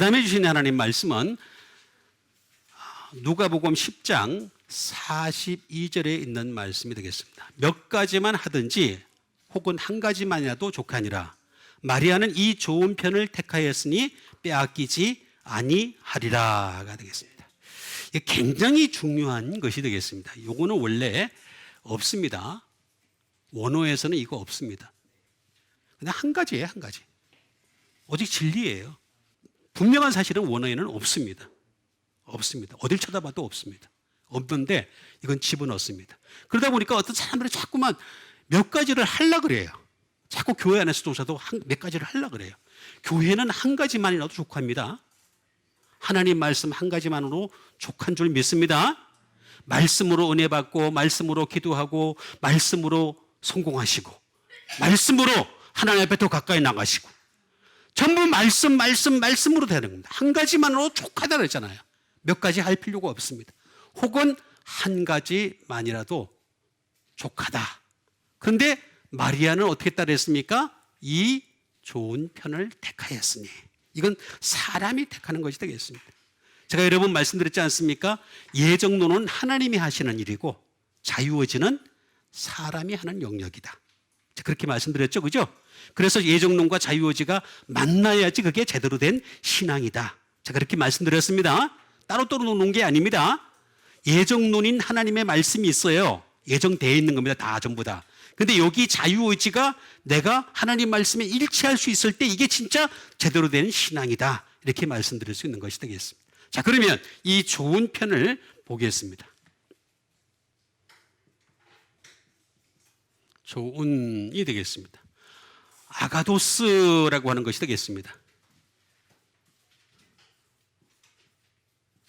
다음에 주신 하나님 말씀은 누가복음 10장 42절에 있는 말씀이 되겠습니다. 몇 가지만 하든지 혹은 한 가지만이라도 족하니라. 마리아는 이 좋은 편을 택하였으니 빼앗기지 아니하리라가 되겠습니다. 굉장히 중요한 것이 되겠습니다. 요거는 원래 없습니다. 원어에서는 이거 없습니다. 그냥 한 가지예요, 한 가지. 오직 진리예요. 분명한 사실은 원어에는 없습니다. 없습니다. 어딜 쳐다봐도 없습니다. 없는데 이건 집어넣습니다. 그러다 보니까 어떤 사람들이 자꾸만 몇 가지를 하려 그래요. 자꾸 교회 안에서 조사도 한, 몇 가지를 하려 그래요. 교회는 한 가지만이라도 족합니다. 하나님 말씀 한 가지만으로 족한 줄 믿습니다. 말씀으로 은혜 받고 말씀으로 기도하고 말씀으로 성공하시고 말씀으로 하나님 앞에 더 가까이 나가시고 전부 말씀 말씀 말씀으로 되는 겁니다. 한 가지만으로 족하다 그랬잖아요. 몇 가지 할 필요가 없습니다. 혹은 한 가지만이라도 족하다. 그런데 마리아는 어떻게 따르했습니까? 이 좋은 편을 택하였으니. 이건 사람이 택하는 것이 되겠습니다. 제가 여러분 말씀드렸지 않습니까? 예정론은 하나님이 하시는 일이고 자유의지는 사람이 하는 영역이다. 그렇게 말씀드렸죠. 그죠? 그래서 예정론과 자유의지가 만나야지 그게 제대로 된 신앙이다. 제가 그렇게 말씀드렸습니다. 따로 따로 놓는 게 아닙니다. 예정론인 하나님의 말씀이 있어요. 예정되어 있는 겁니다. 다 전부 다. 근데 여기 자유의지가 내가 하나님 말씀에 일치할 수 있을 때 이게 진짜 제대로 된 신앙이다. 이렇게 말씀드릴 수 있는 것이 되겠습니다. 자, 그러면 이 좋은 편을 보겠습니다. 좋은이 되겠습니다. 아가도스라고 하는 것이 되겠습니다.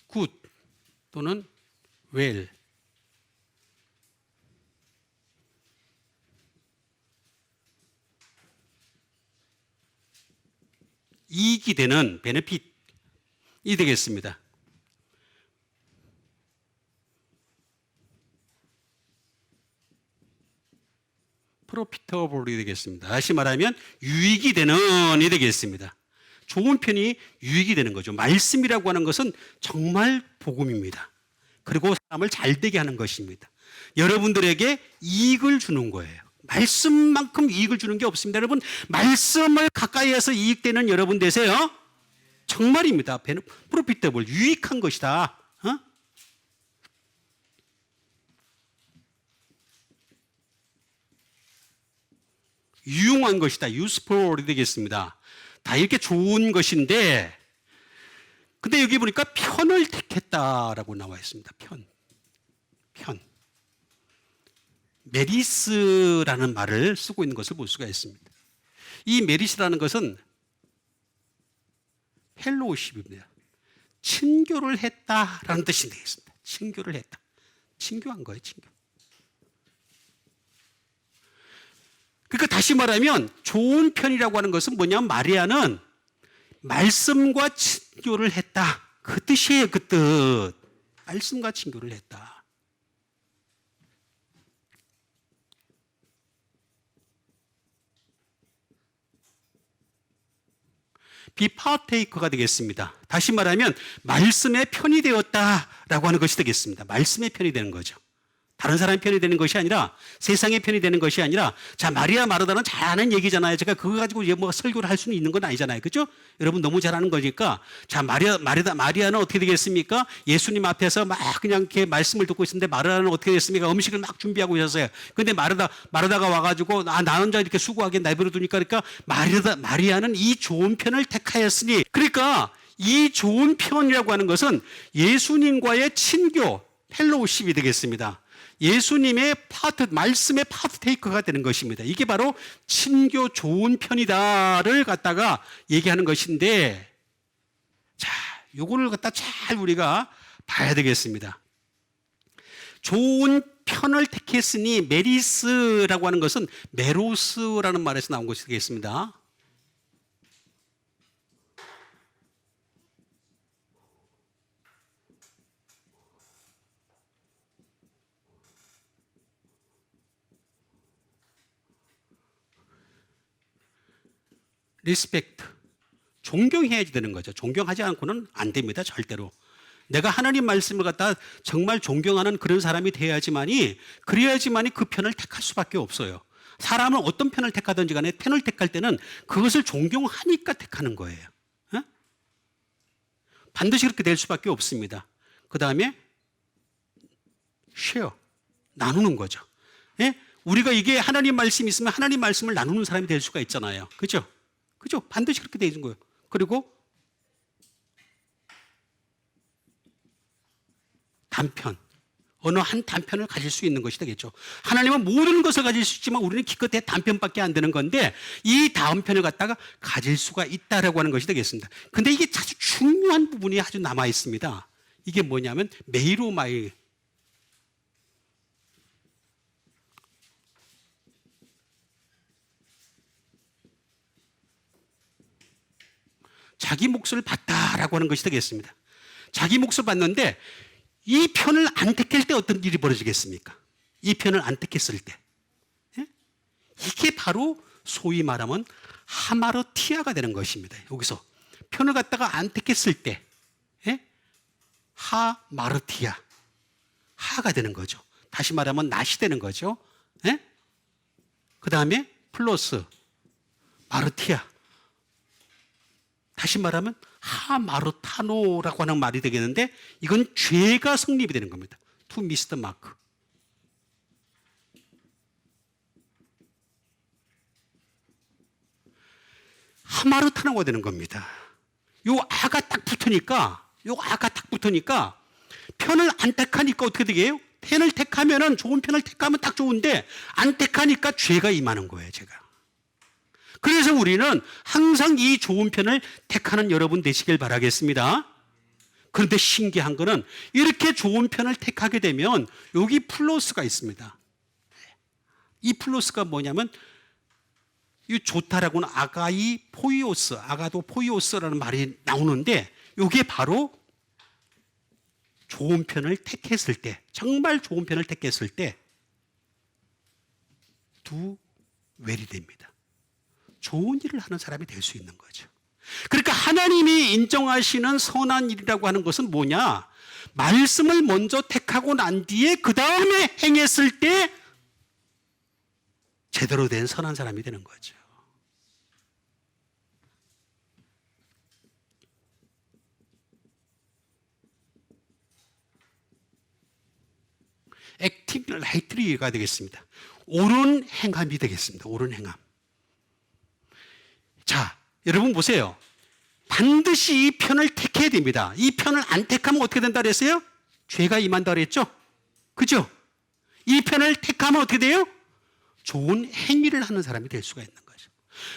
굿 또는 웰 이익이 되는 베네핏이 되겠습니다. 프로피터블이 되겠습니다. 다시 말하면 유익이 되는 이 되겠습니다. 좋은 편이 유익이 되는 거죠. 말씀이라고 하는 것은 정말 복음입니다. 그리고 사람을 잘 되게 하는 것입니다. 여러분들에게 이익을 주는 거예요. 말씀만큼 이익을 주는 게 없습니다. 여러분, 말씀을 가까이에서 이익되는 여러분 되세요. 정말입니다. 프로피터블 유익한 것이다. 어? 유용한 것이다. useful이 되겠습니다. 다 이렇게 좋은 것인데, 근데 여기 보니까 편을 택했다라고 나와 있습니다. 편. 편. 메리스라는 말을 쓰고 있는 것을 볼 수가 있습니다. 이 메리스라는 것은 헬로우십입니다. 친교를 했다라는 뜻이 되겠습니다. 친교를 했다. 친교한 거예요, 친교. 그러니까 다시 말하면 좋은 편이라고 하는 것은 뭐냐면 마리아는 말씀과 친교를 했다. 그 뜻이에요, 그 뜻. 말씀과 친교를 했다. 비파테이커가 되겠습니다. 다시 말하면 말씀의 편이 되었다라고 하는 것이 되겠습니다. 말씀의 편이 되는 거죠. 다른 사람의 편이 되는 것이 아니라 세상의 편이 되는 것이 아니라 자 마리아 마르다는 잘 아는 얘기잖아요. 제가 그거 가지고 뭐 설교를 할 수는 있는 건 아니잖아요. 그죠? 여러분 너무 잘 아는 거니까 자 마리아 마리다 마리아는 어떻게 되겠습니까? 예수님 앞에서 막 그냥 이렇게 말씀을 듣고 있었는데 마르다는 어떻게 됐습니까? 음식을 막 준비하고 있었어요. 근데 마르다 마르다가 와가지고 아, 나 혼자 이렇게 수고하게 내버려 두니까 그러니까 마리다 마리아는 이 좋은 편을 택하였으니 그러니까 이 좋은 편이라고 하는 것은 예수님과의 친교 펠로우십이 되겠습니다. 예수님의 파트, 말씀의 파트 테이커가 되는 것입니다. 이게 바로 친교 좋은 편이다를 갖다가 얘기하는 것인데, 자, 요거를 갖다 잘 우리가 봐야 되겠습니다. 좋은 편을 택했으니 메리스라고 하는 것은 메로스라는 말에서 나온 것이 되겠습니다. 리스펙트 존경해야지 되는 거죠. 존경하지 않고는 안 됩니다. 절대로. 내가 하나님 말씀을 갖다 정말 존경하는 그런 사람이 돼야지만이 그래야지만이 그 편을 택할 수밖에 없어요. 사람은 어떤 편을 택하든지 간에 편을 택할 때는 그것을 존경하니까 택하는 거예요. 어? 반드시 그렇게 될 수밖에 없습니다. 그 다음에 쉐어 나누는 거죠. 예? 우리가 이게 하나님 말씀이 있으면 하나님 말씀을 나누는 사람이 될 수가 있잖아요. 그죠? 그죠? 반드시 그렇게 되는 거예요. 그리고 단편. 어느 한 단편을 가질 수 있는 것이 되겠죠. 하나님은 모든 것을 가질 수 있지만 우리는 기껏해 단편밖에 안 되는 건데 이 다음 편을 갖다가 가질 수가 있다라고 하는 것이 되겠습니다. 근데 이게 아주 중요한 부분이 아주 남아 있습니다. 이게 뭐냐면 메이로마이 자기 몫을 봤다라고 하는 것이 되겠습니다. 자기 몫을 봤는데 이 편을 안 택할 때 어떤 일이 벌어지겠습니까? 이 편을 안 택했을 때. 예? 이게 바로 소위 말하면 하마르티아가 되는 것입니다. 여기서 편을 갖다가 안 택했을 때 예? 하마르티아 하가 되는 거죠. 다시 말하면 낫이 되는 거죠. 예? 그 다음에 플러스 마르티아 다시 말하면 하마르타노라고 하는 말이 되겠는데 이건 죄가 성립이 되는 겁니다. 투 미스터 마크. 하마르타노가 되는 겁니다. 요 아가 딱 붙으니까 요 아가 딱 붙으니까 편을 안 택하니까 어떻게 되게요? 편을 택하면은 좋은 편을 택하면 딱 좋은데 안 택하니까 죄가 임하는 거예요, 제가. 그래서 우리는 항상 이 좋은 편을 택하는 여러분 되시길 바라겠습니다. 그런데 신기한 거는 이렇게 좋은 편을 택하게 되면 여기 플러스가 있습니다. 이 플러스가 뭐냐면 이 좋다라고는 아가이 포이오스, 아가도 포이오스라는 말이 나오는데 이게 바로 좋은 편을 택했을 때, 정말 좋은 편을 택했을 때 두 웰이 됩니다. 좋은 일을 하는 사람이 될 수 있는 거죠. 그러니까 하나님이 인정하시는 선한 일이라고 하는 것은 뭐냐? 말씀을 먼저 택하고 난 뒤에 그 다음에 행했을 때 제대로 된 선한 사람이 되는 거죠. 액티브 라이트리가 되겠습니다. 옳은 행함이 되겠습니다. 옳은 행함. 자, 여러분 보세요. 반드시 이 편을 택해야 됩니다. 이 편을 안 택하면 어떻게 된다 그랬어요? 죄가 임한다 그랬죠? 그죠? 이 편을 택하면 어떻게 돼요? 좋은 행위를 하는 사람이 될 수가 있는 거죠.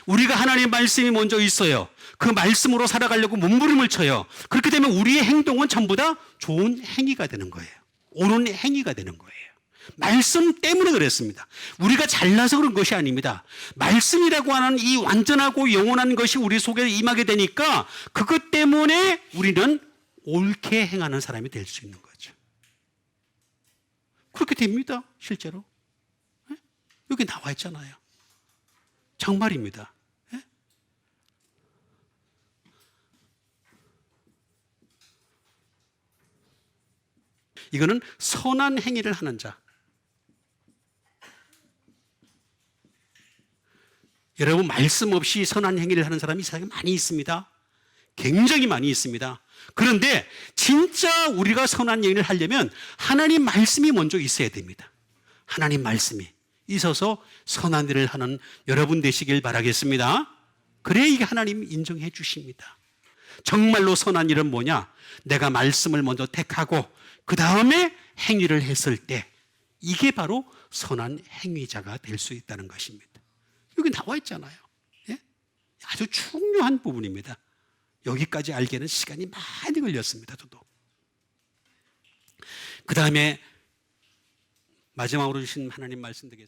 우리가 하나님의 말씀이 먼저 있어요. 그 말씀으로 살아가려고 몸부림을 쳐요. 그렇게 되면 우리의 행동은 전부 다 좋은 행위가 되는 거예요. 옳은 행위가 되는 거예요. 말씀 때문에 그랬습니다. 우리가 잘나서 그런 것이 아닙니다. 말씀이라고 하는 이 완전하고 영원한 것이 우리 속에 임하게 되니까 그것 때문에 우리는 옳게 행하는 사람이 될 수 있는 거죠. 그렇게 됩니다. 실제로. 예? 여기 나와 있잖아요. 정말입니다. 예? 이거는 선한 행위를 하는 자. 여러분 말씀 없이 선한 행위를 하는 사람이 이 세상에 많이 있습니다. 굉장히 많이 있습니다. 그런데 진짜 우리가 선한 행위를 하려면 하나님 말씀이 먼저 있어야 됩니다. 하나님 말씀이 있어서 선한 일을 하는 여러분 되시길 바라겠습니다. 그래야 이게 하나님 인정해 주십니다. 정말로 선한 일은 뭐냐? 내가 말씀을 먼저 택하고 그 다음에 행위를 했을 때 이게 바로 선한 행위자가 될 수 있다는 것입니다. 여기 나와 있잖아요. 예? 아주 중요한 부분입니다. 여기까지 알기에는 시간이 많이 걸렸습니다. 저도. 그 다음에 마지막으로 주신 하나님 말씀 되겠습니다.